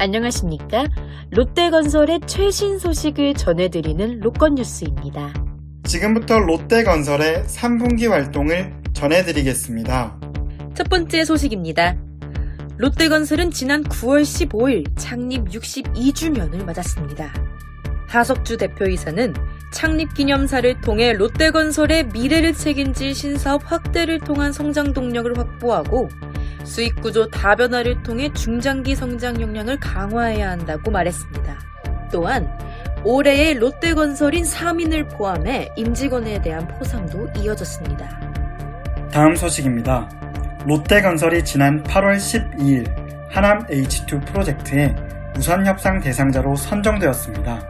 안녕하십니까? 롯데건설의 최신 소식을 전해드리는 로건뉴스입니다. 지금부터 롯데건설의 3분기 활동을 전해드리겠습니다. 첫 번째 소식입니다. 롯데건설은 지난 9월 15일 창립 62주년을 맞았습니다. 하석주 대표이사는 창립 기념사를 통해 롯데건설의 미래를 책임질 신사업 확대를 통한 성장 동력을 확보하고 수익 구조 다변화를 통해 중장기 성장 역량을 강화해야 한다고 말했습니다. 또한 올해의 롯데건설인 3인을 포함해 임직원에 대한 포상도 이어졌습니다. 다음 소식입니다. 롯데건설이 지난 8월 12일 하남 H2 프로젝트의 우선 협상 대상자로 선정되었습니다.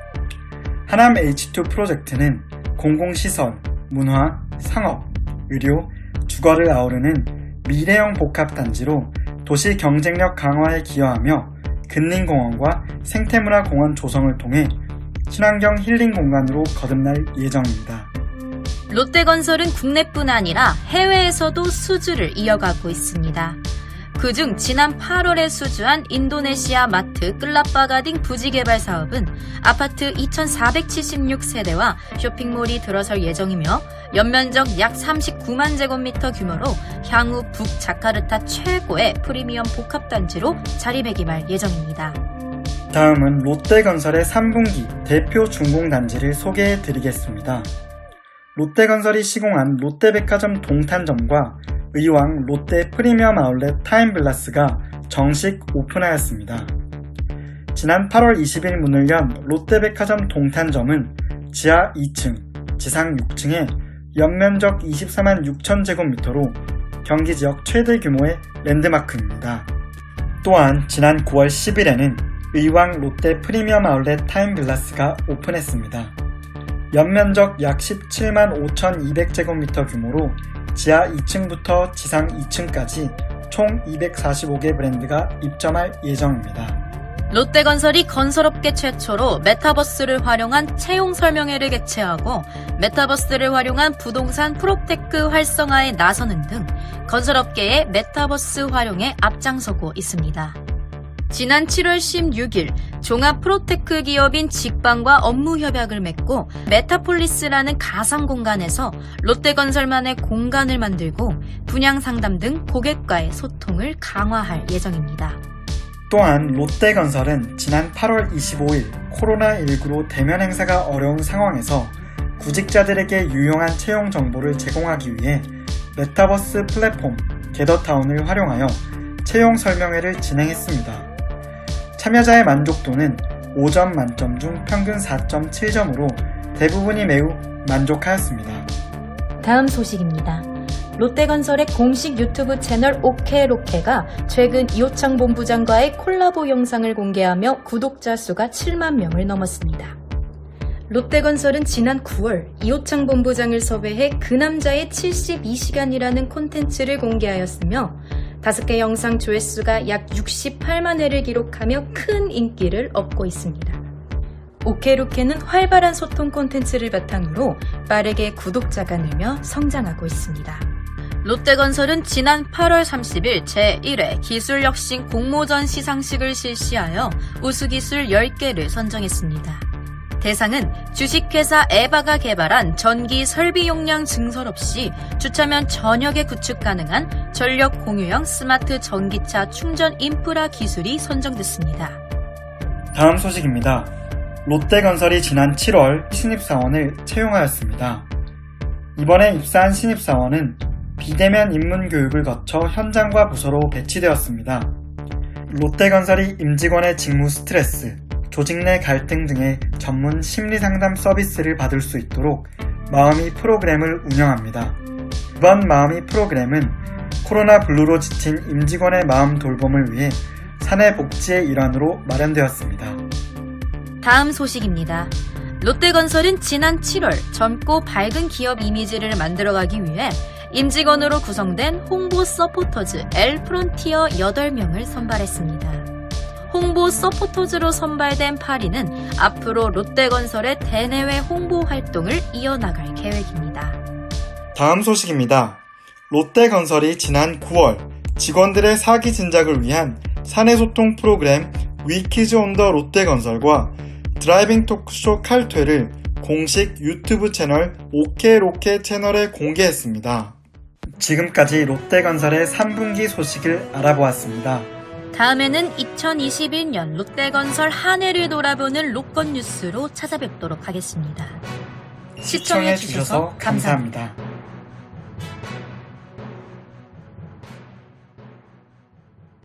하남 H2 프로젝트는 공공시설, 문화, 상업, 의료, 주거를 아우르는 미래형 복합단지로 도시 경쟁력 강화에 기여하며 근린공원과 생태문화 공원 조성을 통해 친환경 힐링 공간으로 거듭날 예정입니다. 롯데건설은 국내뿐 아니라 해외에서도 수주를 이어가고 있습니다. 그중 지난 8월에 수주한 인도네시아 마트 끌라빠가딩 부지 개발 사업은 아파트 2,476세대와 쇼핑몰이 들어설 예정이며 연면적 약 39만 제곱미터 규모로 향후 북자카르타 최고의 프리미엄 복합단지로 자리매김할 예정입니다. 다음은 롯데건설의 3분기 대표 준공단지를 소개해 드리겠습니다. 롯데건설이 시공한 롯데백화점 동탄점과 의왕 롯데 프리미엄 아울렛 타임블라스가 정식 오픈하였습니다. 지난 8월 20일 문을 연 롯데백화점 동탄점은 지하 2층, 지상 6층에 연면적 24만 6천 제곱미터로 경기 지역 최대 규모의 랜드마크입니다. 또한 지난 9월 10일에는 의왕 롯데 프리미엄 아울렛 타임블라스가 오픈했습니다. 연면적 약 17만 5,200제곱미터 규모로 지하 2층부터 지상 2층까지 총 245개 브랜드가 입점할 예정입니다. 롯데건설이 건설업계 최초로 메타버스를 활용한 채용 설명회를 개최하고 메타버스를 활용한 부동산 프로테크 활성화에 나서는 등 건설업계의 메타버스 활용에 앞장서고 있습니다. 지난 7월 16일 종합 프로테크 기업인 직방과 업무 협약을 맺고 메타폴리스라는 가상 공간에서 롯데건설만의 공간을 만들고 분양 상담 등 고객과의 소통을 강화할 예정입니다. 또한 롯데건설은 지난 8월 25일 코로나19로 대면 행사가 어려운 상황에서 구직자들에게 유용한 채용 정보를 제공하기 위해 메타버스 플랫폼 게더타운을 활용하여 채용 설명회를 진행했습니다. 참여자의 만족도는 5점 만점 중 평균 4.7점으로 대부분이 매우 만족하였습니다. 다음 소식입니다. 롯데건설의 공식 유튜브 채널 오케로케가 최근 이호창 본부장과의 콜라보 영상을 공개하며 구독자 수가 7만 명을 넘었습니다. 롯데건설은 지난 9월 이호창 본부장을 섭외해 그 남자의 72시간이라는 콘텐츠를 공개하였으며 5개 영상 조회수가 약 68만 회를 기록하며 큰 인기를 얻고 있습니다. 오케로케는 활발한 소통 콘텐츠를 바탕으로 빠르게 구독자가 늘며 성장하고 있습니다. 롯데건설은 지난 8월 30일 제1회 기술혁신 공모전 시상식을 실시하여 우수기술 10개를 선정했습니다. 대상은 주식회사 에바가 개발한 전기 설비 용량 증설 없이 주차면 저녁에 구축 가능한 전력 공유형 스마트 전기차 충전 인프라 기술이 선정됐습니다. 다음 소식입니다. 롯데건설이 지난 7월 신입사원을 채용하였습니다. 이번에 입사한 신입사원은 비대면 입문 교육을 거쳐 현장과 부서로 배치되었습니다. 롯데건설이 임직원의 직무 스트레스, 조직 내 갈등 등의 전문 심리 상담 서비스를 받을 수 있도록 마음이 프로그램을 운영합니다. 이번 마음이 프로그램은 코로나 블루로 지친 임직원의 마음 돌봄을 위해 사내 복지의 일환으로 마련되었습니다. 다음 소식입니다. 롯데건설은 지난 7월 젊고 밝은 기업 이미지를 만들어가기 위해 임직원으로 구성된 홍보 서포터즈 L 프론티어 8명을 선발했습니다. 홍보 서포터즈로 선발된 8인은 앞으로 롯데건설의 대내외 홍보 활동을 이어나갈 계획입니다. 다음 소식입니다. 롯데건설이 지난 9월 직원들의 사기 진작을 위한 사내 소통 프로그램 위키즈 온 더 롯데건설과 드라이빙 토크쇼 칼퇴를 공식 유튜브 채널 오케로케 채널에 공개했습니다. 지금까지 롯데건설의 3분기 소식을 알아보았습니다. 다음에는 2021년 롯데건설 한 해를 돌아보는 로건 뉴스로 찾아뵙도록 하겠습니다. 시청해주셔서 감사합니다.